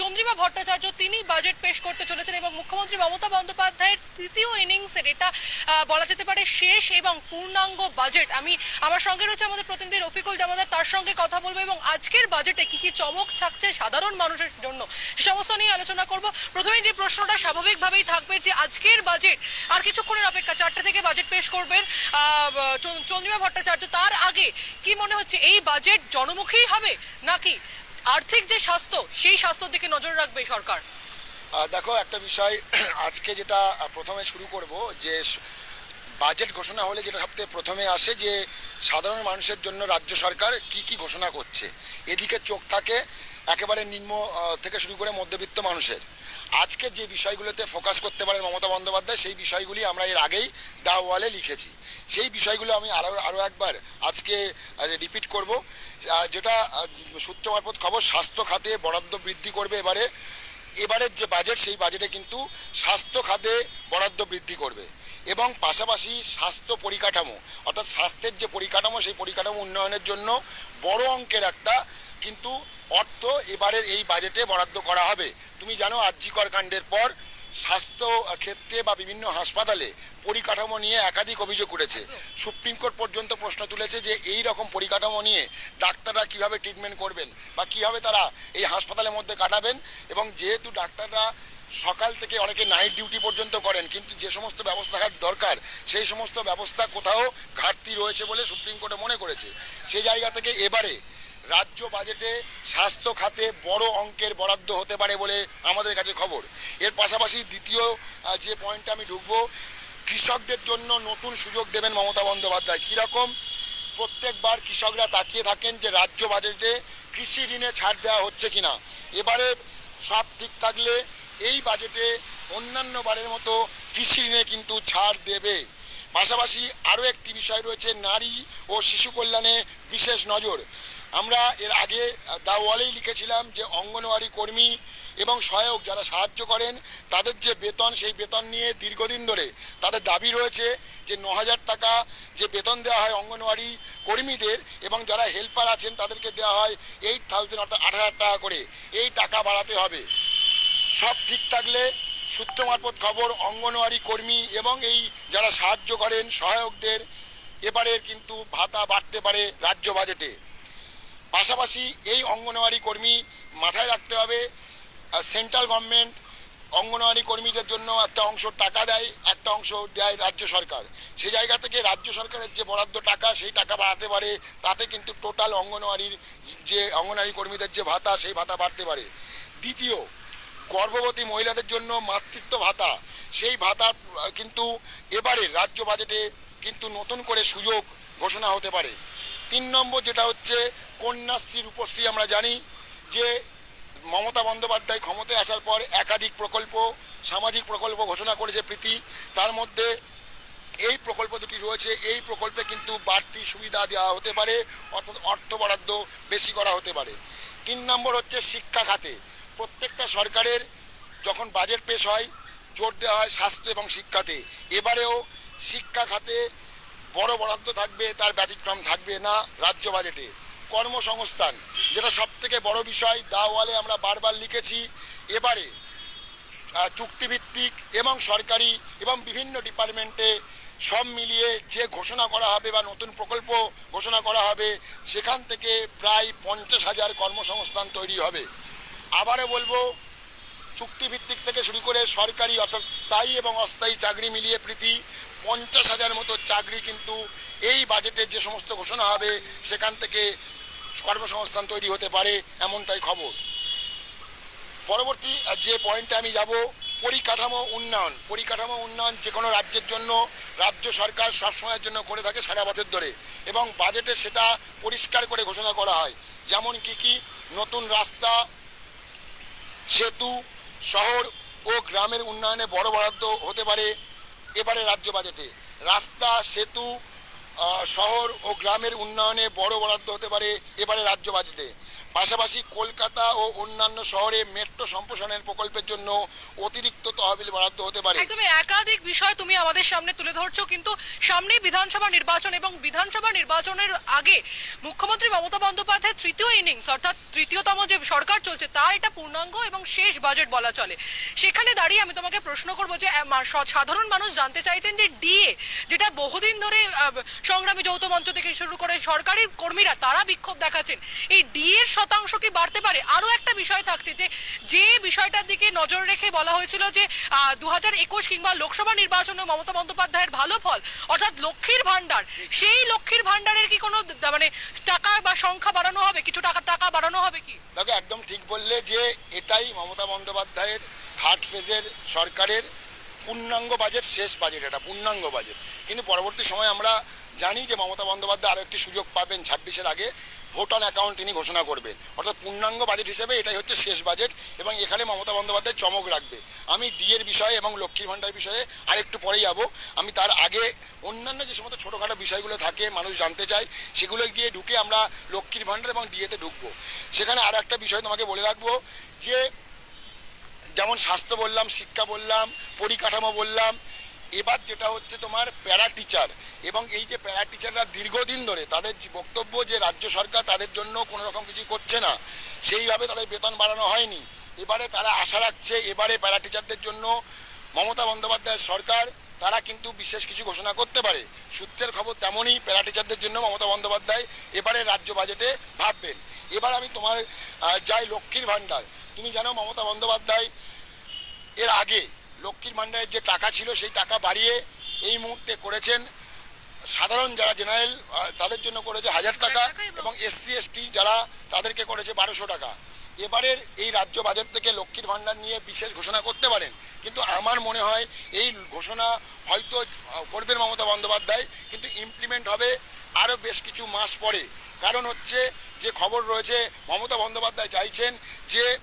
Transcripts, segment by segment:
চন্দ্রিমা ভট্টাচার্য, তিনি বাজেট পেশ করতে চলেছেন এবং মুখ্যমন্ত্রী মমতা বন্দ্যোপাধ্যায়ের তৃতীয় ইনিংসের এটা বলা যেতে পারে শেষ এবং পূর্ণাঙ্গ বাজেট আমি আমার সঙ্গে রয়েছে আমাদের প্রতিনিধি রফিকুল জামাদার, তার সঙ্গে কথা বলব এবং আজকের বাজেটে কি কি চমক থাকছে সাধারণ মানুষের জন্য সে সমস্ত নিয়ে আলোচনা করব। প্রথমেই যে প্রশ্নটা স্বাভাবিকভাবেই থাকবে যে আজকের বাজেট আর কিছুক্ষণের অপেক্ষা, চারটে থেকে বাজেট পেশ করবেন চন্দ্রিমা ভট্টাচার্য। তার আগে কি মনে হচ্ছে, এই বাজেট জনমুখী হবে নাকি আর্থিক যে স্বাস্থ্য, সেই স্বাস্থ্যের দিকে নজর রাখবে সরকার। দেখো, একটা বিষয়, আজকে যেটা প্রথমে শুরু করব, যে বাজেট ঘোষণা হলে যেটা সবথেকে প্রথমে আসে যে, সাধারণ মানুষের জন্য রাজ্য সরকার কি কি ঘোষণা করছে। এদিকে চোখ থাকে একেবারে নিম্ন থেকে শুরু করে মধ্যবিত্ত মানুষের। আজকে যে বিষয়গুলোতে ফোকাস করতে পারেন মমতা বন্দ্যোপাধ্যায়, সেই বিষয়গুলি আমরা এর আগেই দা ওয়ালে লিখেছি। সেই বিষয়গুলো আমি আরও আরও একবার আজকে রিপিট করব। যেটা সূত্র মারফত খবর, স্বাস্থ্য খাতে বরাদ্দ বৃদ্ধি করবে এবারে। এবারের যে বাজেট সেই বাজেটে কিন্তু স্বাস্থ্য খাতে বরাদ্দ বৃদ্ধি করবে। এবং পাশাপাশি স্বাস্থ্য পরিকাঠামো, অর্থাৎ স্বাস্থ্যের যে পরিকাঠামো, সেই পরিকাঠামো উন্নয়নের জন্য বড় অঙ্কের একটা কিন্তু অর্থ এবারের এই বাজেটে বরাদ্দ করা হবে। তুমি জানো আর্যিকর কাণ্ডের পর স্বাস্থ্য ক্ষেত্রে বা বিভিন্ন হাসপাতালে পরিকাঠামো নিয়ে একাধিক অভিযোগ উঠেছে। সুপ্রিম কোর্ট পর্যন্ত প্রশ্ন তুলেছে যে এই রকম পরিকাঠামো নিয়ে ডাক্তাররা কীভাবে ট্রিটমেন্ট করবেন বা কীভাবে তারা এই হাসপাতালের মধ্যে কাটাবেন এবং যেহেতু ডাক্তাররা সকাল থেকে অনেকে নাইট ডিউটি পর্যন্ত করেন, কিন্তু যে সমস্ত ব্যবস্থা দরকার, সেই সমস্ত ব্যবস্থা কোথাও ঘাটতি রয়েছে বলে সুপ্রিম কোর্টে মনে করেছে। সেই জায়গা থেকে এবারে রাজ্য বাজেটে স্বাস্থ্য খাতে বড় অঙ্কের বরাদ্দ হতে পারে বলে আমাদের কাছে খবর। এর পাশাপাশি দ্বিতীয় যে পয়েন্টটা আমি ঢুকবো, কৃষকদের জন্য নতুন সুযোগ দেবেন মমতা বন্দ্যোপাধ্যায়। কীরকম? প্রত্যেকবার কৃষকরা তাকিয়ে থাকেন যে রাজ্য বাজেটে কৃষি ঋণে ছাড় দেওয়া হচ্ছে কিনা। এবারে সব ঠিক থাকলে এই বাজেটে অন্যান্য বারের মতো কৃষি ঋণে কিন্তু ছাড় দেবে। পাশাপাশি আরও একটি বিষয় রয়েছে, নারী ও শিশু কল্যাণে বিশেষ নজর। আমরা এর আগে দা ওয়ালেই লিখেছিলাম যে অঙ্গনওয়াড়ি কর্মী এবং সহায়ক যারা সাহায্য করেন, তাদের যে বেতন, সেই বেতন নিয়ে দীর্ঘদিন ধরে তাদের দাবি রয়েছে যে ন হাজার টাকা যে বেতন দেওয়া হয় অঙ্গনওয়াড়ি কর্মীদের এবং যারা হেল্পার আছেন, তাদেরকে দেওয়া হয় এইট থাউজেন্ড অর্থাৎ আট হাজার টাকা করে। এই টাকা বাড়াতে হবে। সব ঠিক থাকলে সূত্র মারফত খবর, অঙ্গনওয়াড়ি কর্মী এবং এই যারা সাহায্য করেন সহায়কদের, এবারের কিন্তু ভাতা বাড়তে পারে রাজ্য বাজেটে। পাশাপাশি এই অঙ্গনওয়াড়ি কর্মী মাথায় রাখতে হবে। সেন্ট্রাল গভর্নমেন্ট অঙ্গনওয়াড়ি কর্মীদের জন্য একটা অংশ টাকা দেয়, একটা অংশ দেয় রাজ্য সরকার। সেই জায়গা থেকে রাজ্য সরকারের যে বরাদ্দ টাকা, সেই টাকা বাড়াতে পারে। তাতে কিন্তু টোটাল অঙ্গনওয়াড়ির যে অঙ্গনওয়াড়ি কর্মীদের যে ভাতা, সেই ভাতা বাড়তে পারে। দ্বিতীয়, গর্ভবতী মহিলাদের জন্য মাতৃত্ব ভাতা। সেই ভাতা কিন্তু এবারে রাজ্য বাজেটে কিন্তু নতুন করে সুযোগ ঘোষণা হতে পারে। তিন নম্বর যেটা হচ্ছে কন্যাশ্রী রূপশ্রী আমরা জানি যে মমতা বন্দ্যোপাধ্যায় ক্ষমতায় আসার পর একাধিক প্রকল্প, সামাজিক প্রকল্প ঘোষণা করেছে প্রীতি। তার মধ্যে এই প্রকল্প দুটি রয়েছে। এই প্রকল্পে কিন্তু বাড়তি সুবিধা দেওয়া হতে পারে, অর্থাৎ অর্থ বরাদ্দ বেশি করা হতে পারে। তিন নম্বর হচ্ছে শিক্ষা খাতে। প্রত্যেকটা সরকারের যখন বাজেট পেশ হয়, জোর দেওয়া হয় স্বাস্থ্য এবং শিক্ষাতে। এবারেও শিক্ষা খাতে বড় বরাদ্দ থাকবে, তার ব্যতিক্রম থাকবে না রাজ্য বাজেটে। কর্মসংস্থান, যেটা সব থেকে বড় বিষয়, দাওয়ালে আমরা বারবার লিখেছি, এবারে চুক্তিভিত্তিক এবং সরকারি এবং বিভিন্ন ডিপার্টমেন্টে সব মিলিয়ে যে ঘোষণা করা হবে বা নতুন প্রকল্প ঘোষণা করা হবে, সেখান থেকে প্রায় পঞ্চাশ হাজার কর্মসংস্থান তৈরি হবে। আবারও বলব, চুক্তিভিত্তিক থেকে শুরু করে সরকারি অর্থাৎ স্থায়ী এবং অস্থায়ী চাকরি মিলিয়ে প্রীতি পঞ্চাশ হাজার মতো চাকরি কিন্তু এই বাজেটের যে সমস্ত ঘোষণা হবে, সেখান থেকে কর্মসংস্থান তৈরি হতে পারে এমনটাই খবর। পরবর্তী যে পয়েন্টে আমি যাব, পরিকাঠামো উন্নয়ন। পরিকাঠামো উন্নয়ন যে কোনো রাজ্যের জন্য, রাজ্য সরকার সবসময়ের জন্য করে থাকে সারা বছর ধরে। এবং বাজেটে সেটা পরিষ্কার করে ঘোষণা করা হয়। যেমন কি কি? নতুন রাস্তা, সেতু, শহর ও গ্রামের উন্নয়নে বড় বরাদ্দ হতে পারে। এবারে রাজ্য বাজেটে। রাস্তা, সেতু শহর ও গ্রামের উন্নয়নে বড় বরাদ্দ হতে পারে এবারে রাজ্য বাজেটে। পাশাপাশি কলকাতা ও অন্যান্য শহরে মেট্রো সম্প্রসারণের প্রকল্পের জন্য অতিরিক্ত তহবিল বরাদ্দ হতে পারে। একদমই, একাধিক বিষয় তুমি আমাদের সামনে তুলে ধরছো, কিন্তু সামনে বিধানসভা নির্বাচন এবং বিধানসভা নির্বাচনের আগে মুখ্যমন্ত্রী মমতা বন্দ্যোপাধ্যায় তৃতীয় ইনিংস, অর্থাৎ তৃতীয়তম যে সরকার চলছে তার এটা পূর্ণাঙ্গ এবং শেষ বাজেট বলা চলে। সেখানে দাঁড়িয়ে আমি তোমাকে প্রশ্ন করব যে সাধারণ মানুষ জানতে চাইছেন যে ডিএ যেটা বহুদিন ধরে সংগ্রামী যৌথ মঞ্চ থেকে শুরু করে সরকারি কর্মীরা, তারা বিক্ষোভ দেখাচ্ছেন। এই ডি এর শতাংশ কি বাড়তে পারে? আরও একটা বিষয় থাকছে যে যে বিষয়টার দিকে নজর রেখে বলা হয়েছিল যে দু একুশ কিংবা লোকসভা নির্বাচনে মমতা বন্দ্যোপাধ্যায়ের ভালো ফল, অর্থাৎ লক্ষ্মীর ভান্ডার সেই লক্ষ্মীর ভান্ডারের কি কোনো মানে টাকা বা সংখ্যা বাড়ানো হবে? কিছু টাকা টাকা বাড়ানো হবে কি? দেখো, একদম ঠিক বললে যে, এটাই মমতা বন্দ্যোপাধ্যায়ের থার্ড ফেজের সরকারের পূর্ণাঙ্গ বাজেট শেষ বাজেট এটা পূর্ণাঙ্গ বাজেট কিন্তু পরবর্তী সময় আমরা জানি যে মমতা বন্দ্যোপাধ্যায় আরও একটি সুযোগ পাবেন ছাব্বিশের আগে। ভোট অন অ্যাকাউন্ট তিনি ঘোষণা করবেন। অর্থাৎ পূর্ণাঙ্গ বাজেট হিসেবে এটাই হচ্ছে শেষ বাজেট এবং এখানে মমতা বন্দ্যোপাধ্যায় চমক রাখবে। আমি ডিএর বিষয়ে এবং লক্ষ্মীর ভাণ্ডার বিষয়ে আরেকটু পরে যাব। আমি তার আগে অন্যান্য যে সমস্ত ছোটোখাটো বিষয়গুলো থাকে, মানুষ জানতে চায়, সেগুলো গিয়ে ঢুকে আমরা লক্ষ্মীর ভাণ্ডার এবং ডিএতে ঢুকবো। সেখানে আর একটা বিষয় তোমাকে বলে রাখব যে, যেমন স্বাস্থ্য বললাম, শিক্ষা বললাম, পরিকাঠামো বললাম এবার যেটা হচ্ছে তোমার প্যারা টিচার এবং এই যে প্যারা টিচাররা দীর্ঘদিন ধরে তাদের বক্তব্য যে রাজ্য সরকার তাদের জন্য কোনো রকম কিছু করছে না, সেইভাবে তাদের বেতন বাড়ানো হয়নি। এবারে তারা আশা রাখছে এবারে প্যারা টিচারদের জন্য মমতা বন্দ্যোপাধ্যায়ের সরকার, তারা কিন্তু বিশেষ কিছু ঘোষণা করতে পারে। সূত্রের খবর তেমনই প্যারা টিচারদের জন্য মমতা বন্দ্যোপাধ্যায় এবারে রাজ্য বাজেটে ভাববেন। এবার আমি তোমার যাই লক্ষ্মীর ভাণ্ডার। তুমি জানো মমতা বন্দ্যোপাধ্যায় এর আগে লক্ষ্মীর ভাণ্ডারের যে টাকা ছিল সেই টাকা বাড়িয়ে এই মুহূর্তে করেছেন। সাধারণ যারা জেনারেল তাদের জন্য করেছে হাজার টাকা এবং- এসসি এসটি যারা তাদেরকে করেছে বারোশো টাকা। এবারের এই রাজ্য বাজেট থেকে লক্ষ্মীর ভাণ্ডার নিয়ে বিশেষ ঘোষণা করতে পারেন। কিন্তু আমার মনে হয় এই ঘোষণা হয়তো করবেন মমতা বন্দ্যোপাধ্যায় কিন্তু ইমপ্লিমেন্ট হবে আরও বেশ কিছু মাস পরে। কারণ হচ্ছে যে খবর রয়েছে মমতা বন্দ্যোপাধ্যায় চাইছেন যে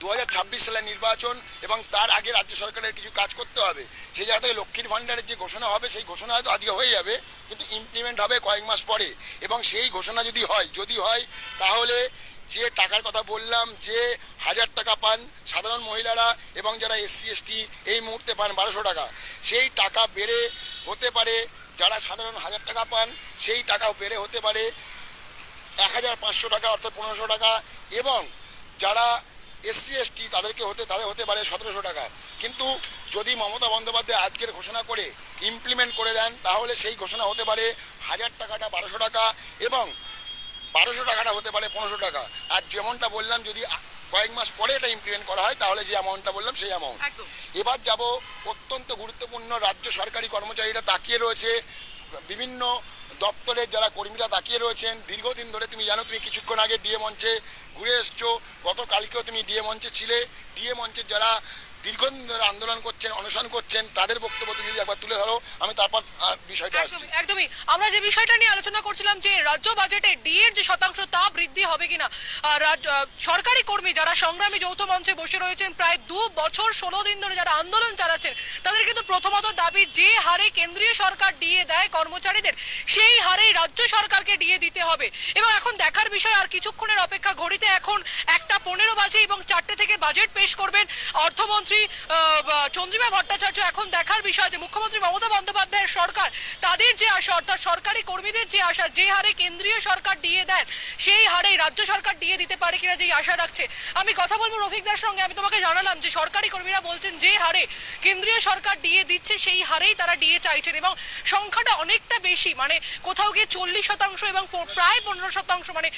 দু হাজার ছাব্বিশ সালের নির্বাচন এবং তার আগে রাজ্য সরকারের কিছু কাজ করতে হবে, সেই জায়গা থেকে লক্ষ্মীর ভাণ্ডারের যে ঘোষণা হবে, সেই ঘোষণা হয়তো আজকে হয়ে যাবে, কিন্তু ইমপ্লিমেন্ট হবে কয়েক মাস পরে। এবং সেই ঘোষণা যদি হয় যদি হয়, তাহলে যে টাকার কথা বললাম, যে হাজার টাকা পান সাধারণ মহিলারা এবং যারা এসসি, এসটি, এই মুহূর্তে পান বারোশো টাকা, সেই টাকা বেড়ে হতে পারে, যারা সাধারণ হাজার টাকা পান, সেই টাকাও বেড়ে হতে পারে এক হাজার পাঁচশো টাকা অর্থাৎ পনেরোশো টাকা, এবং যারা এসসি এসটি তাদেরকে হতে তাদের হতে পারে সতেরোশো টাকা। কিন্তু যদি মমতা বন্দ্যোপাধ্যায় আজকের ঘোষণা করে ইমপ্লিমেন্ট করে দেন তাহলে সেই ঘোষণা হতে পারে হাজার টাকাটা বারোশো টাকা এবং বারোশো টাকাটা হতে পারে পনেরোশো টাকা। আর যেমনটা বললাম যদি কয়েক মাস পরে এটা ইমপ্লিমেন্ট করা হয় তাহলে যে অ্যামাউন্টটা বললাম সেই অ্যামাউন্ট এবার যাব অত্যন্ত গুরুত্বপূর্ণ রাজ্য সরকারি কর্মচারীরা তাকিয়ে রয়েছে বিভিন্ন দপ্তরের যারা কর্মীরা তাকিয়ে রয়েছেন, দীর্ঘদিন ধরে তুমি জানো তুমি কিছুক্ষণ আগে ডিএ মঞ্চে ঘুরে এসছো, গতকালকেও তুমি ডিএ মঞ্চে ছিলে। ডিএ মঞ্চের যারা দীর্ঘদিন ধরে আন্দোলন করছেন অনশন করছেন তাদের বক্তব্য তুমি যদি একবার তুলে ধরো আমি তারপর বিষয়টা আসছি। একদমই। আমরা যে বিষয়টা নিয়ে আলোচনা করছিলাম যে রাজ্য বাজেটে ডি এর যে শতাংশ তা বৃদ্ধি হবে কিনা? আহ, রাজ- সরকারি কর্মী যারা সংগ্রামী যৌথ মঞ্চে বসে রয়েছেন প্রায় দু বছর ষোলো দিন ধরে যারা আন্দোলন চালাচ্ছেন তাদের কিন্তু প্রথমত দাবি যে হারে কেন্দ্রীয় সরকার ডিএ দেয় কর্মচারীদের সেই হারেই রাজ্য সরকারকে ডিএ দিতে হবে। এবং এখন দেখার বিষয় আর কিছুক্ষণের অপেক্ষা ঘড়িতে এখন একটা পনেরো বাজে এবং চারটে থেকে বাজেট পেশ করবেন অর্থমন্ত্রী বা চন্দ্রিমা ভট্টাচার্য এখন দেখার বিষয় যে মুখ্যমন্ত্রী মমতা বন্দ্যোপাধ্যায়ের সরকার, তাদের যে আশা, অর্থাৎ সরকারি কর্মীদের যে আশা, যে হারে কেন্দ্রীয় সরকার দিয়ে দেন সেই হারে রাজ্য সরকার দিয়ে দিতে পারে কিনা যে আশা রাখছে। আমি কথা বলব রফিকদার সঙ্গে, আমি তোমাকে জানালাম যে সরকারি কর্মীরা বলছেন যে হারে কেন্দ্রীয় সরকার দিয়ে দিচ্ছে, সেই হারেই তারা দিয়ে চাইছেন এবং সংখ্যাটা অনেকটা বেশি মানে কোথাও গিয়ে চল্লিশ শতাংশ এবং প্রায় পনেরো শতাংশ মানে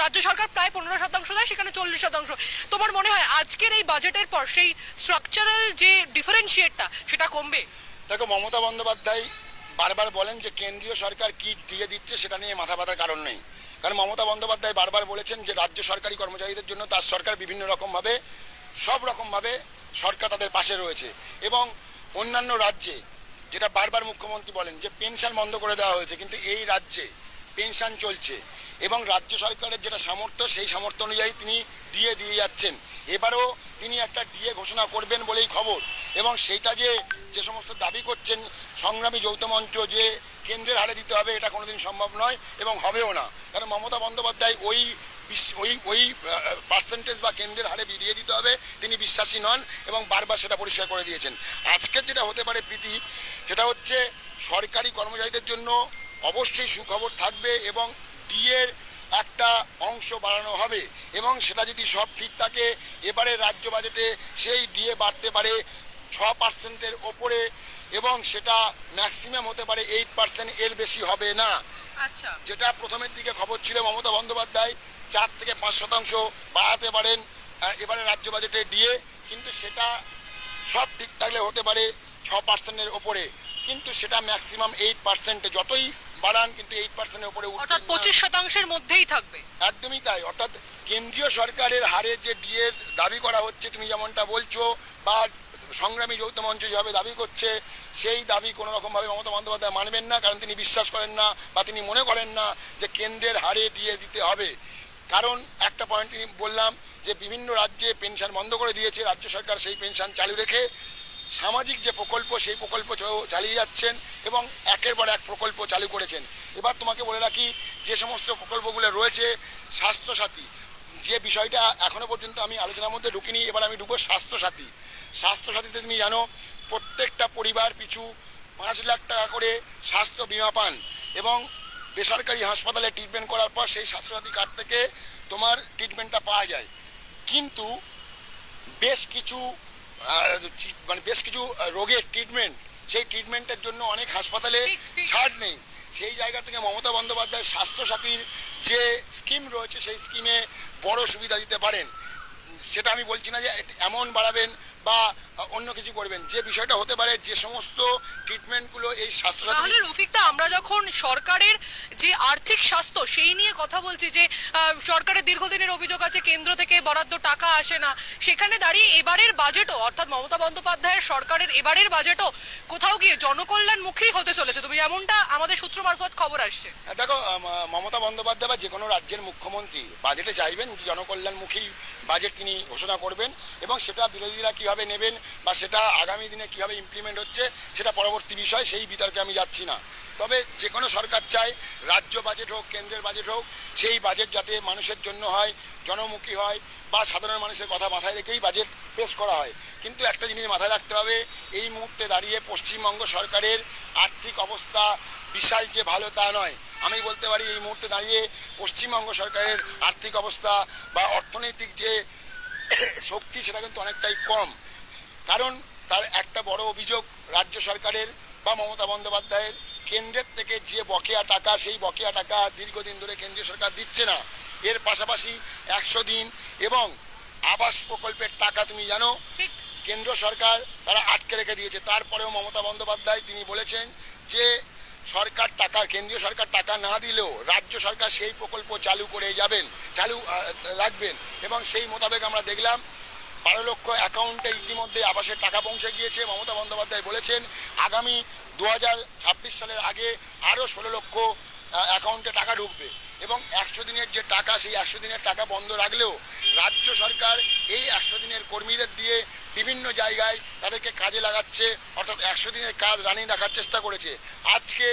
রাজ্য সরকার প্রায় পনেরো শতাংশ দেয়, সেখানে চল্লিশ শতাংশ। তোমার মনে হয় আজকের এই বাজেটের পর সেই স্ট্রাকচারাল যে ডিফারেন্সিয়েটটা সেটা কমবে। দেখো, মমতা বন্দ্যোপাধ্যায় বারবার বলেন যে কেন্দ্রীয় সরকার কি দিয়ে দিচ্ছে সেটা নিয়ে মাথা ব্যথার কারণ নেই। কারণ মমতা বন্দ্যোপাধ্যায় বারবার বলেছেন যে রাজ্য সরকারি কর্মচারীদের জন্য তার সরকার বিভিন্ন রকমভাবে, সব রকমভাবে সরকার তাদের পাশে রয়েছে এবং অন্যান্য রাজ্যে, যেটা বারবার মুখ্যমন্ত্রী বলেন যে পেনশন বন্ধ করে দেওয়া হয়েছে, কিন্তু এই রাজ্যে পেনশন চলছে এবং রাজ্য সরকারের যেটা সামর্থ্য, সেই সামর্থ্য অনুযায়ী তিনি দিয়ে দিয়ে যাচ্ছেন। এবারও তিনি একটা ডিএ ঘোষণা করবেন বলেই খবর। এবং সেইটা যে যে সমস্ত দাবি করছেন সংগ্রামী যৌথ মঞ্চ যে কেন্দ্রের হারে দিতে হবে, এটা কোনোদিন সম্ভব নয় এবং হবেও না। কারণ মমতা বন্দ্যোপাধ্যায় ওই ওই ওই পার্সেন্টেজ বা কেন্দ্রের হারে দিয়ে দিতে হবে, তিনি বিশ্বাসী নন এবং বারবার সেটা পরিষ্কার করে দিয়েছেন। আজকের যেটা হতে পারে প্রীতি, সেটা হচ্ছে সরকারি কর্মচারীদের জন্য অবশ্যই সুখবর থাকবে এবং ডিএর একটা অংশ বাড়ানো হবে এবং সেটা যদি সব ঠিক থাকে এবারে রাজ্য বাজেটে সেই ডিএ বাড়তে পারে ছ পার্সেন্টের ওপরে এবং সেটা ম্যাক্সিমাম হতে পারে এইট পার্সেন্ট এর বেশি হবে না। আচ্ছা। যেটা প্রথমের দিকে খবর ছিল মমতা বন্দ্যোপাধ্যায় চার থেকে পাঁচ শতাংশ বাড়াতে পারেন এবারে রাজ্য বাজেটে দিয়ে কিন্তু সেটা সব ঠিক থাকলে হতে পারে ছ পার্সেন্টের ওপরে। কিন্তু সেটা ম্যাক্সিমাম এইট পার্সেন্টে যতই বাড়ান কিন্তু এইট পার্সেন্টের উপরে অর্থাৎ পঁচিশ শতাংশের মধ্যেই থাকবে। একদমই তাই। অর্থাৎ কেন্দ্রীয় সরকারের হারে যে ডিএর দাবি করা হচ্ছে তুমি যেমনটা বলছো বা সংগ্রামী যৌথ মঞ্চ যেভাবে দাবি করছে সেই দাবি কোনো রকমভাবে মমতা বন্দ্যোপাধ্যায় মানবেন না কারণ তিনি বিশ্বাস করেন না বা তিনি মনে করেন না যে কেন্দ্রের হারে ডিএ দিতে হবে। কারণ একটা পয়েন্ট তিনি বললাম যে বিভিন্ন রাজ্যে পেনশন বন্ধ করে দিয়েছে রাজ্য সরকার সেই পেনশন চালু রেখে সামাজিক যে প্রকল্প, সেই প্রকল্প চালিয়ে যাচ্ছেন এবং একের পর এক প্রকল্প চালু করেছেন। এবার তোমাকে বলে রাখি, যে সমস্ত প্রকল্পগুলো রয়েছে, স্বাস্থ্যসাথী, যে বিষয়টা এখনও পর্যন্ত আমি আলোচনার মধ্যে ঢুকিনি, এবার আমি ঢুকবো স্বাস্থ্যসাথী। স্বাস্থ্যসাথীতে তুমি জানো, প্রত্যেকটা পরিবার পিছু পাঁচ লাখ টাকা করে স্বাস্থ্য বিমা পান এবং বেসরকারি হাসপাতালে ট্রিটমেন্ট করার পর সেই স্বাস্থ্যসাথী কার্ড থেকে তোমার ট্রিটমেন্টটা পাওয়া যায়। কিন্তু বেশ কিছু মানে বেশ কিছু রোগের ট্রিটমেন্ট সেই ট্রিটমেন্টের জন্য অনেক হাসপাতালে। ছাড় নেই সেই জায়গা থেকে মমতা বন্দ্যোপাধ্যায় স্বাস্থ্যসাথীর যে স্কিম রয়েছে সেই স্কিমে বড় সুবিধা দিতে পারেন সেটা আমি বলছি না যে এমন বাড়াবেন বা অন্য কিছু করবেন। যে বিষয়টা হতে পারে যে সমস্ত ট্রিটমেন্টগুলো এই স্বাস্থ্যসাথী তাহলে রফিকদা আমরা যখন সরকারের যে আর্থিক স্বাস্থ্য সেই নিয়ে কথা বলছি যে সরকারের দীর্ঘদিনের অভিযোগ আছে কেন্দ্র থেকে বরাদ্দ টাকা আসে না সেখানে দাঁড়িয়ে এবারের বাজেটও অর্থাৎ মমতা বন্দ্যোপাধ্যায়ের সরকারের এবারের বাজেটও কোথাও গিয়ে জনকল্যাণমুখী হতে চলেছে। তুমি যেমনটা আমাদের সূত্র মারফত খবর আসছে। দেখো মমতা বন্দ্যোপাধ্যায় বা যে কোনো রাজ্যের মুখ্যমন্ত্রী বাজেটে চাইবেন যে জনকল্যাণমুখী বাজেট তিনি ঘোষণা করবেন এবং সেটা বিরোধীরা কীভাবে নেবেন বা সেটা আগামী দিনে কীভাবে ইমপ্লিমেন্ট হচ্ছে, সেটা পরবর্তী বিষয়, সেই বিতর্কে আমি যাচ্ছি না। তবে যে কোনো সরকার চায়, রাজ্য বাজেট হোক, কেন্দ্রের বাজেট হোক, সেই বাজেট যাতে মানুষের জন্য হয়, জনমুখী হয় বা সাধারণ মানুষের কথা মাথায় রেখেই বাজেট পেশ করা হয়। কিন্তু একটা জিনিস মাথায় রাখতে হবে, এই মুহূর্তে দাঁড়িয়ে পশ্চিমবঙ্গ সরকারের আর্থিক অবস্থা বিশাল যে ভালো তা নয়। আমি বলতে পারি, এই মুহূর্তে দাঁড়িয়ে পশ্চিমবঙ্গ সরকারের আর্থিক অবস্থা বা অর্থনৈতিক যে শক্তি সেটা কিন্তু অনেকটাই কম। কারণ তার একটা বড় অভিযোগ রাজ্য সরকারের বা মমতা বন্দ্যোপাধ্যায়ের কেন্দ্রের থেকে যে বকেয়া টাকা সেই বকেয়া টাকা দীর্ঘদিন ধরে কেন্দ্রীয় সরকার দিচ্ছে না। এর পাশাপাশি একশো দিন এবং আবাস প্রকল্পের টাকা তুমি জানো কেন্দ্র সরকার তারা আটকে রেখে দিয়েছে। তারপরেও মমতা বন্দ্যোপাধ্যায় তিনি বলেছেন যে সরকার টাকা, কেন্দ্রীয় সরকার টাকা না দিলেও রাজ্য সরকার সেই প্রকল্প চালু করে যাবেন, চালু রাখবেন এবং সেই মোতাবেক আমরা দেখলাম বারো লক্ষ অ্যাকাউন্টে ইতিমধ্যে আবাসের টাকা পৌঁছে গিয়েছে। মমতা বন্দ্যোপাধ্যায় বলেছেন, আগামী দু হাজার ছাব্বিশ সালের আগে আরও ষোলো লক্ষ অ্যাকাউন্টে টাকা ঢুকবে। এবং একশো দিনের যে টাকা, সেই একশো দিনের টাকা বন্ধ রাখলেও রাজ্য সরকার এই একশো দিনের কর্মীদের দিয়ে বিভিন্ন জায়গায় তাদেরকে কাজে লাগাচ্ছে, অর্থাৎ একশো দিনের কাজ রানিং রাখার চেষ্টা করেছে। আজকে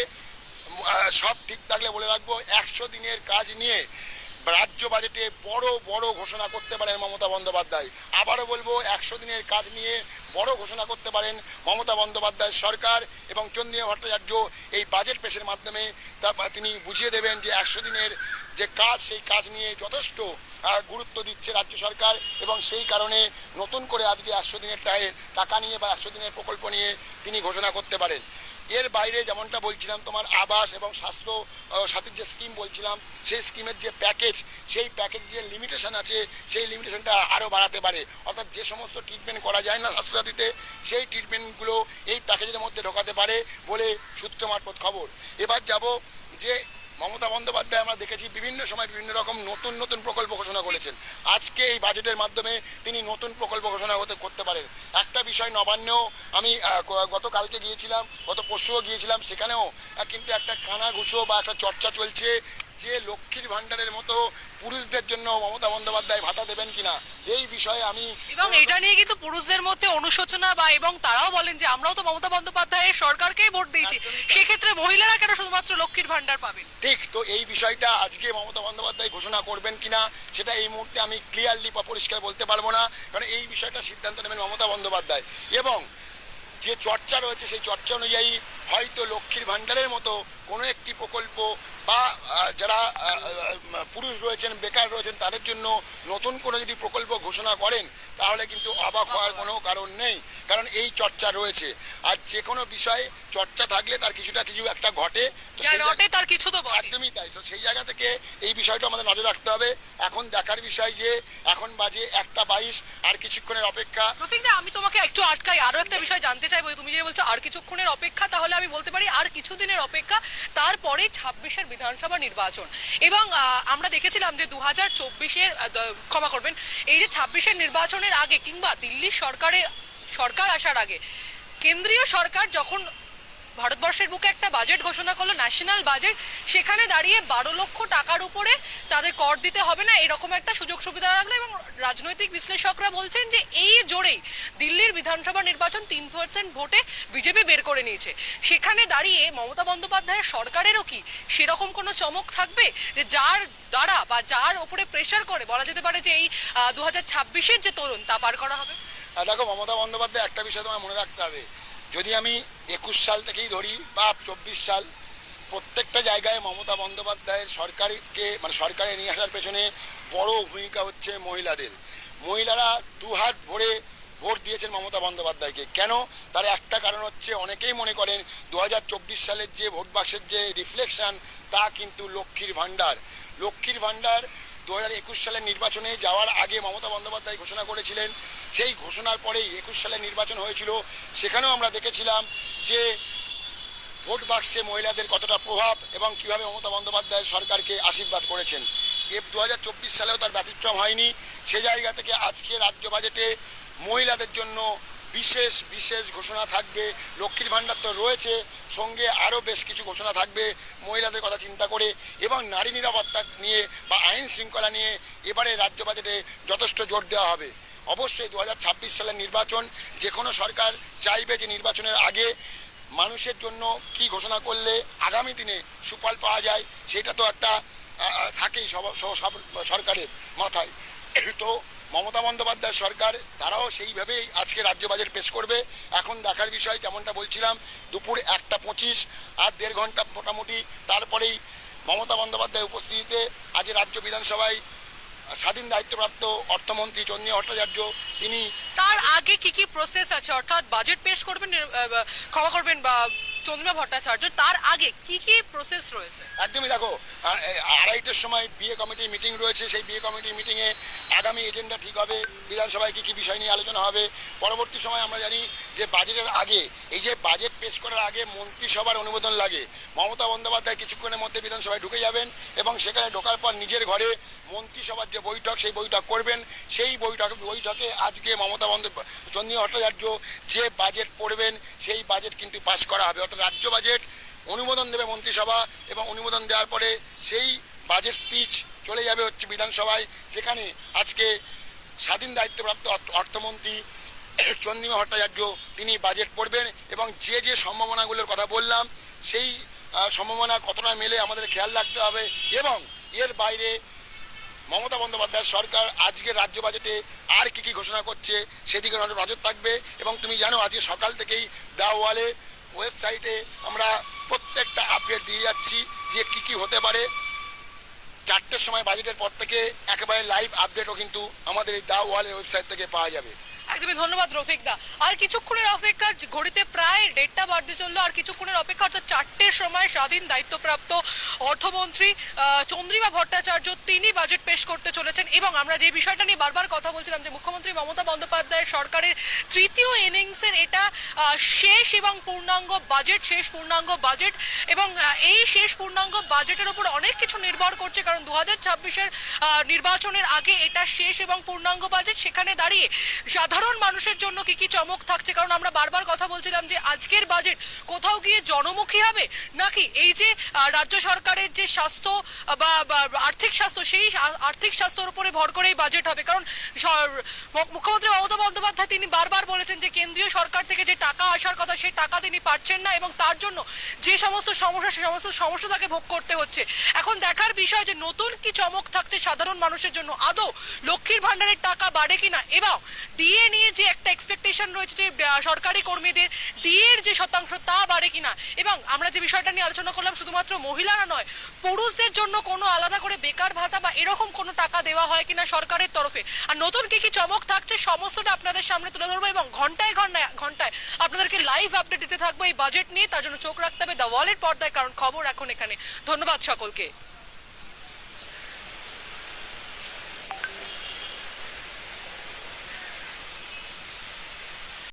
সব ঠিক থাকলে বলে রাখব, একশো দিনের কাজ নিয়ে রাজ্য বাজেটে বড় বড় ঘোষণা করতে পারেন মমতা বন্দ্যোপাধ্যায়। আবারও বলব, একশো দিনের কাজ নিয়ে বড় ঘোষণা করতে পারেন মমতা বন্দ্যোপাধ্যায় সরকার এবং চন্দ্রিমা ভট্টাচার্য। এই বাজেট পেশের মাধ্যমে তা- তিনি বুঝিয়ে দেবেন যে একশো দিনের যে কাজ, সেই কাজ নিয়ে যথেষ্ট গুরুত্ব দিচ্ছে রাজ্য সরকার এবং সেই কারণে নতুন করে আজকে একশো দিনের টাকা নিয়ে বা একশো দিনের প্রকল্প নিয়ে তিনি ঘোষণা করতে পারেন। এর বাইরে যেমনটা বলছিলাম, তোমার আবাস এবং স্বাস্থ্য সাথীর যে স্কিম বলছিলাম, সেই স্কিমের যে প্যাকেজ সেই প্যাকেজ যে লিমিটেশন আছে, সেই লিমিটেশনটা আরও বাড়াতে পারে। অর্থাৎ যে সমস্ত ট্রিটমেন্ট করা যায় না স্বাস্থ্যসাথীতে, সেই ট্রিটমেন্টগুলো এই প্যাকেজের মধ্যে ঢোকাতে পারে বলে সূত্র মারফত খবর। এবার যাব যে মমতা বন্দ্যোপাধ্যায় আমরা দেখেছি বিভিন্ন সময় বিভিন্ন রকম নতুন নতুন প্রকল্প ঘোষণা করেছেন। আজকে এই বাজেটের মাধ্যমে তিনি নতুন প্রকল্প ঘোষণা করতে পারেন। একটা বিষয় নবান্নেও আমি গতকালকে গিয়েছিলাম, গত পরশুও গিয়েছিলাম, সেখানেও কিন্তু একটা কানা ঘুষো বা একটা চর্চা চলছে। যে লক্ষ্মীর ভাণ্ডারের মতো পুরুষদের জন্য মমতা বন্দ্যোপাধ্যায় ভাতা দেবেন কিনা এই বিষয়ে আমি এবং এটা নিয়ে কিন্তু পুরুষদের মধ্যে অনুশোচনা বা এবং তারাও বলেন যে আমরাও তো মমতা বন্দ্যোপাধ্যায়ের সরকারকেই ভোট দিয়েছি। সেক্ষেত্রে মহিলারা কেন শুধুমাত্র লক্ষ্মীর ভান্ডার পাবেন? ঠিক তো এই বিষয়টা আজকে মমতা বন্দ্যোপাধ্যায় ঘোষণা করবেন কিনা সেটা এই মুহূর্তে আমি ক্লিয়ারলি বা পরিষ্কার বলতে পারব না কারণ এই বিষয়টা সিদ্ধান্ত নেবেন মমতা বন্দ্যোপাধ্যায়। এবং যে চর্চা রয়েছে সেই চর্চা অনুযায়ী হয়তো লক্ষ্মীর ভাণ্ডারের মতো কোনো একটি প্রকল্প বা যারা পুরুষ রয়েছেন বেকার রয়েছেন তাদের জন্য নতুন কোনো যদি প্রকল্প ঘোষণা করেন তাহলে কিন্তু অবাক হওয়ার কোনো কারণ নেই। কারণ এই চর্চা রয়েছে। আর যে কোনো বিষয়ে চর্চা থাকলে তার কিছুটা কিছু একটা ঘটে তো তার কিছু তো একদমই তাই। তো সেই জায়গা থেকে এই বিষয়টা আমাদের নজর রাখতে হবে। এখন দেখার বিষয় যে এখন বাজে একটা বাইশ আর কিছুক্ষণের অপেক্ষা। আমি তোমাকে একটু আটকাই। আরও একটা বিষয় জানতে চাইব। তুমি যে বলছো আর কিছুক্ষণের অপেক্ষা তাহলে আমি বলতে পারি আর কিছুদিনের অপেক্ষা। তারপরে ছাব্বিশের বিধানসভা নির্বাচন। এবং আমরা দেখেছিলাম যে দু হাজার ক্ষমা করবেন, এই যে ছাব্বিশের নির্বাচনের আগে কিংবা দিল্লি সরকারের, সরকার আসার আগে, কেন্দ্রীয় সরকার যখন ভারতবর্ষের বুকে একটা বাজেট ঘোষণা করল ন্যাশনাল বাজেট সেখানে দাঁড়িয়ে বারো লক্ষ টাকার উপরে তাদের কর দিতে হবে না, এরকম একটা সুযোগ সুবিধা রাখল এবং রাজনৈতিক বিশ্লেষকরা বলছেন যে এই জোরেই দিল্লির বিধানসভা নির্বাচন তিন পার্সেন্ট ভোটে বিজেপি বের করে নিয়েছে। সেখানে দাঁড়িয়ে মমতা বন্দ্যোপাধ্যায়ের সরকারেরও কি সেরকম কোনো চমক থাকবে? যে যার দ্বারা বা যার উপরে প্রেশার করে, বলা যেতে পারে যে এই দু হাজার যে তরুণ, তা পার করা হবে? দেখো, মমতা বন্দ্যোপাধ্যায় একটা বিষয় তোমার মনে রাখতে হবে। যদি আমি একুশ সাল থেকেই ধরি বা চব্বিশ সাল, প্রত্যেকটা জায়গায় মমতা বন্দ্যোপাধ্যায়ের সরকারকে মানে সরকারে নিয়ে আসার পেছনে বড় ভূমিকা হচ্ছে মহিলাদের। মহিলারা দুহাত ভরে ভোট দিয়েছেন মমতা বন্দ্যোপাধ্যায়কে। কেন? তার একটা কারণ হচ্ছে, অনেকেই মনে করেন দু হাজার চব্বিশ সালের যে ভোট বাক্সের যে রিফ্লেকশন তা কিন্তু লক্ষ্মীর ভাণ্ডার। লক্ষ্মীর ভাণ্ডার দু হাজার একুশ সালের নির্বাচনে যাওয়ার আগে মমতা বন্দ্যোপাধ্যায় ঘোষণা করেছিলেন, সেই ঘোষণার পরেই একুশ সালের নির্বাচন হয়েছিল। সেখানেও আমরা দেখেছিলাম যে ভোট বাক্সে মহিলাদের কতটা প্রভাব এবং কীভাবে মমতা বন্দ্যোপাধ্যায় সরকারকে আশীর্বাদ করেছেন। এ দু সালেও তার ব্যতিক্রম হয়নি। সে জায়গা থেকে আজকে রাজ্য বাজেটে মহিলাদের জন্য বিশেষ বিশেষ ঘোষণা থাকবে। লক্ষ্মীর ভাণ্ডার তো রয়েছে। সঙ্গে আরও বেশ কিছু ঘোষণা থাকবে। মহিলাদের কথা চিন্তা করে এবং নারী নিরাপত্তা নিয়ে বা আইন শৃঙ্খলা নিয়ে এবারে রাজ্য বাজেটে যথেষ্ট জোর দেওয়া হবে। অবশ্যই দু হাজার ছাব্বিশ সালের নির্বাচন যে কোনো সরকার চাইবে যে নির্বাচনের আগে মানুষের জন্য কি ঘোষণা করলে আগামী দিনে সুফল পাওয়া যায়, সেটা তো একটা থাকেই সব সরকারের মাথায়। তো মমতা বন্দ্যোপাধ্যায় সরকার, তারাও সেইভাবেই আজকে রাজ্য বাজেট পেশ করবে। এখন দেখার বিষয়, যেমনটা বলছিলাম, দুপুর একটা পঁচিশ, আর দেড় ঘণ্টা মোটামুটি। তারপরেই মমতা বন্দ্যোপাধ্যায় উপস্থিতিতে আজ রাজ্য বিধানসভায় স্বাধীন দায়িত্বপ্রাপ্ত অর্থমন্ত্রী চন্দ্রী ভট্টাচার্য, তিনি তার আগে কি কি প্রসেস আছে? অর্থাৎ বাজেট পেশ করবেন ক্ষমা করবেন বা চন্দ্রিমা ভট্টাচার্য, তার আগে কি কি প্রসেস রয়েছে? একদমই দেখো আড়াইটের সময় বিয়ে কমিটির মিটিং রয়েছে, সেই বিয়ে কমিটির মিটিংয়ে আগামী এজেন্ডা ঠিক হবে, বিধানসভায় কী কী বিষয় নিয়ে আলোচনা হবে পরবর্তী সময় আমরা জানি যে বাজেটের আগে, এই যে বাজেট পেশ করার আগে মন্ত্রিসভার অনুমোদন লাগে। মমতা বন্দ্যোপাধ্যায় কিছুক্ষণের মধ্যে বিধানসভায় ঢুকে যাবেন এবং সেখানে ঢোকার পর নিজের ঘরে মন্ত্রিসভার যে বৈঠক, সেই বৈঠক করবেন। সেই বৈঠক, বৈঠকে আজকে মমতা বন্দ্যোপাধ্যায় চন্দ্রী ভট্টাচার্য যে বাজেট পড়বেন, সেই বাজেট কিন্তু পাশ করা হবে। অর্থাৎ রাজ্য বাজেট অনুমোদন দেবে মন্ত্রিসভা এবং অনুমোদন দেওয়ার পরে সেই বাজেট স্পিচ চলে যাবে হচ্ছে বিধানসভায়। সেখানে আজকে স্বাধীন দায়িত্বপ্রাপ্ত অর্থ- অর্থমন্ত্রী চন্দ্রিমা ভট্টাচার্য তিনি বাজেট পড়বেন এবং যে যে সম্ভাবনাগুলোর কথা বললাম, সেই সম্ভাবনা কতটা মেলে আমাদের খেয়াল রাখতে হবে এবং এর বাইরে মমতা বন্দ্যোপাধ্যায় সরকার আজকের রাজ্য বাজেটে আর কি কি ঘোষণা করছে সেদিকে নজর থাকবে এবং তুমি জানো আজকে সকাল থেকেই দা ওয়ালে ওয়েবসাইটে আমরা প্রত্যেকটা আপডেট দিয়ে যাচ্ছি যে কি কি হতে পারে। চারটের সময় বাজেটের পর থেকে একেবারে লাইভ আপডেটও কিন্তু আমাদের এই দা ওয়ালের ওয়েবসাইট থেকে পাওয়া যাবে। একদমই ধন্যবাদ রফিক দা। আর কিছুক্ষণের অপেক্ষা, ঘড়িতে প্রায় দেড়টা বাড়তে চলল। আর কিছুক্ষণের অপেক্ষা, অর্থাৎ চারটের সময় স্বাধীন দায়িত্বপ্রাপ্ত অর্থমন্ত্রী চন্দ্রিমা ভট্টাচার্য, তিনি বাজেট পেশ করতে চলেছেন। এবং আমরা যে বিষয়টা নিয়ে বারবার কথা বলছিলাম যে, মুখ্যমন্ত্রী মমতা বন্দ্যোপাধ্যায়ের সরকারের তৃতীয় ইনিংসের এটা শেষ এবং পূর্ণাঙ্গ বাজেট, শেষ পূর্ণাঙ্গ বাজেট এবং এই শেষ পূর্ণাঙ্গ বাজেটের উপর অনেক কিছু নির্ভর করছে। কারণ দু হাজার নির্বাচনের আগে এটা শেষ এবং পূর্ণাঙ্গ বাজেট, সেখানে দাঁড়িয়ে সাধারণ মানুষের জন্য কি কি চমক থাকছে? কারণ আমরা বারবার কথা বলছিলাম যে আজকের বাজেট কোথাও গিয়ে জনমুখী হবে? নাকি এই যে রাজ্য সরকারের যে স্বাস্থ্য বা আর্থিক স্বাস্থ্য, সেই আর্থিক স্বাস্থ্যের উপরে ভর করেই বাজেট হবে। কারণ মুখ্যমন্ত্রী মমতা বন্দ্যোপাধ্যায় তিনি বারবার বলেছেন যে কেন্দ্রীয় সরকার থেকে যে টাকা আসার কথা, সেই টাকা তিনি পাচ্ছেন না এবং তার জন্য যে সমস্ত সমস্যা, সে সমস্ত সমস্যা তাকে ভোগ করতে হচ্ছে। এখন দেখার বিষয় যে নতুন কি চমক থাকছে সাধারণ মানুষের জন্য? আদৌ লক্ষ্মীর ভান্ডারের টাকা বাড়ে কিনা? এবং ডিএ নিয়ে যে একটা এক্সপেকটেশন রয়েছে যে সরকারি কর্মীদের ডিএর যে শতাংশ তা বাড়ে কিনা? এবং আমরা যে বিষয়টা নিয়ে আলোচনা করলাম শুধুমাত্র মহিলারা নয়, পুরুষদের জন্য কোনো আলাদা করে বেকার ভাতা বা এরকম কোনো টাকা দেওয়া হয় কিনা সরকারের তরফে? আর নতুন কি কি চমক থাকছে সমস্তটা আপনাদের সামনে তুলে ধরবো এবং ঘন্টায় ঘন্টায় ঘন্টায় আপনাদেরকে লাইভ আপডেট দিতে থাকব এই বাজেট নিয়ে। তার জন্য চোখ রাখতে হবে দ্য ওয়ালের পর্দায়, কারণ খবর এখন এখানে। ধন্যবাদ সকলকে।